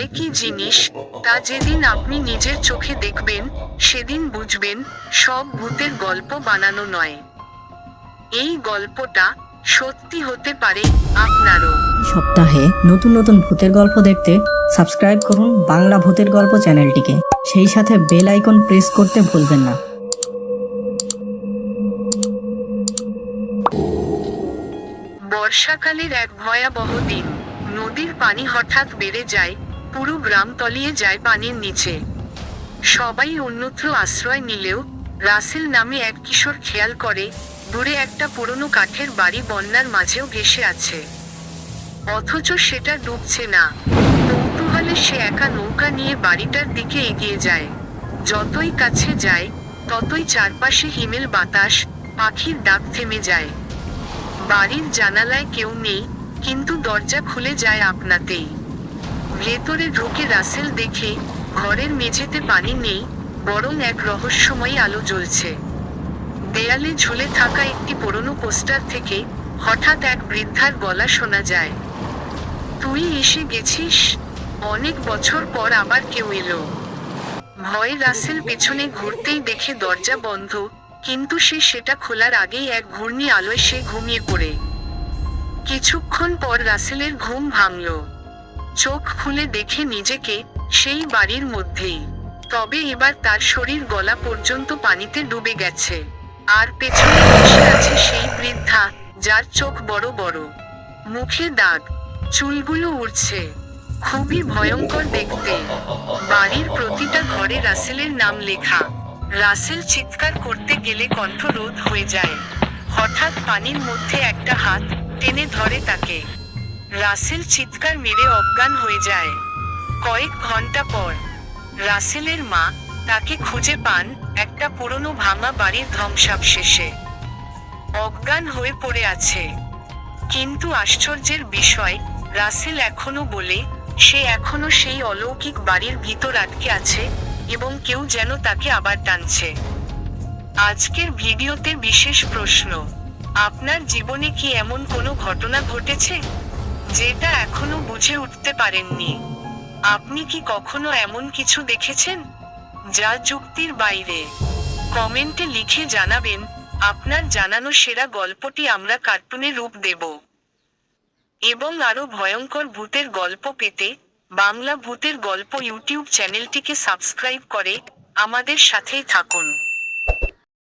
ভয় কি জিনিস? তা যেদিন আপনি নিজের চোখে দেখবেন সেদিন বুঝবেন সব ভূতের গল্প বানানো নয়। এই গল্পটা সত্যি হতে পারে আপনারও। সপ্তাহে নতুন নতুন ভূতের গল্প দেখতে সাবস্ক্রাইব করুন বাংলা ভূতের গল্প চ্যানেলটিকে। সেই সাথে বেল আইকন প্রেস করতে ভুলবেন না। বর্ষাকালের এক ভয়াবহ দিন নদীর পানি হঠাৎ বেড়ে যায় পুরো গ্রাম তলিয়ে যায় পানির নিচে। সবাই অন্যত্র আশ্রয় নিলেও রাসেল নামে এক কিশোর খেয়াল করে, দূরে একটা পুরনো কাঠের বাড়ি বন্যার মাঝেও ভেসে আছে। অথচ সেটা ডুবছে না। কৌতূহলে সে একা নৌকা নিয়ে বাড়িটার দিকে এগিয়ে যায়। যতই কাছে যায়, ততই চারপাশে হিমেল বাতাস, পাখির ডাক থেমে যায়। বাড়ির জানালায় কেউ নেই, কিন্তু দরজা খুলে যায় আপনাতেই। ভেতরে ঢুকে রাসেল দেখে ঘরের মেঝেতে পানি নেই, বরং এক রহস্যময়ী আলো জ্বলছে। দেয়ালে ঝুলে থাকা একটি পুরনো পোস্টার থেকে হঠাৎ এক বৃদ্ধার গলা শোনা যায়। তুই এসে গেছিস? অনেক বছর পর আবার কেউ এলো। ভয়ে রাসেল পেছনে ঘুরতেই দেখে দরজা বন্ধ, কিন্তু সে সেটা খোলার আগেই এক ঘূর্ণি আলোয় সে ঘুমিয়ে পড়ে। কিছুক্ষণ পর রাসেলের ঘুম ভাঙল। চোখ খুলে দেখে নিজেকে সেই বাড়ির মধ্যেই। তবে এবার তার শরীর গলা পর্যন্ত পানিতে ডুবে গেছে। আর পেছনে বসে আছে সেই বৃদ্ধা, যার চোখ বড় বড়। মুখে দাগ, চুলগুলো উড়ছে। খুবই ভয়ঙ্কর দেখতে। বাড়ির প্রতিটা ঘরে রাসেলের নাম লেখা। রাসেল চিৎকার করতে গেলে কণ্ঠ রোধ হয়ে যায়। হঠাৎ পানির মধ্যে একটা হাত টেনে ধরে তাকে। রাসেল চিৎকার মেরে অজ্ঞান হয়ে যায়। কয়েক ঘণ্টা পর, রাসেলের মা তাকে খুঁজে পান একটা পুরনো ভাঙা বাড়ির ধ্বংসাবশেষে। অজ্ঞান হয়ে পড়ে আছে। কিন্তু আশ্চর্যের বিষয়, রাসেল এখনও বলে, সে এখনও সেই অলৌকিক বাড়ির ভিতর আটকে আছে এবং কেউ যেন তাকে আবার টানছে। আজকের ভিডিওতে বিশেষ প্রশ্ন, আপনার জীবনে কি এমন কোনো ঘটনা ঘটেছে? যেটা এখনও বুঝে উঠতে পারেননি। আপনি কি কখনো এমন কিছু দেখেছেন? যা যুক্তির বাইরে। কমেন্টে লিখে জানাবেন, আপনার জানানো সেরা গল্পটি আমরা কার্টুনে রূপ দেব। এবং আরও ভয়ঙ্কর ভূতের গল্প পেতে বাংলা ভূতের গল্প ইউটিউব চ্যানেলটিকে সাবস্ক্রাইব করে আমাদের সাথেই থাকুন।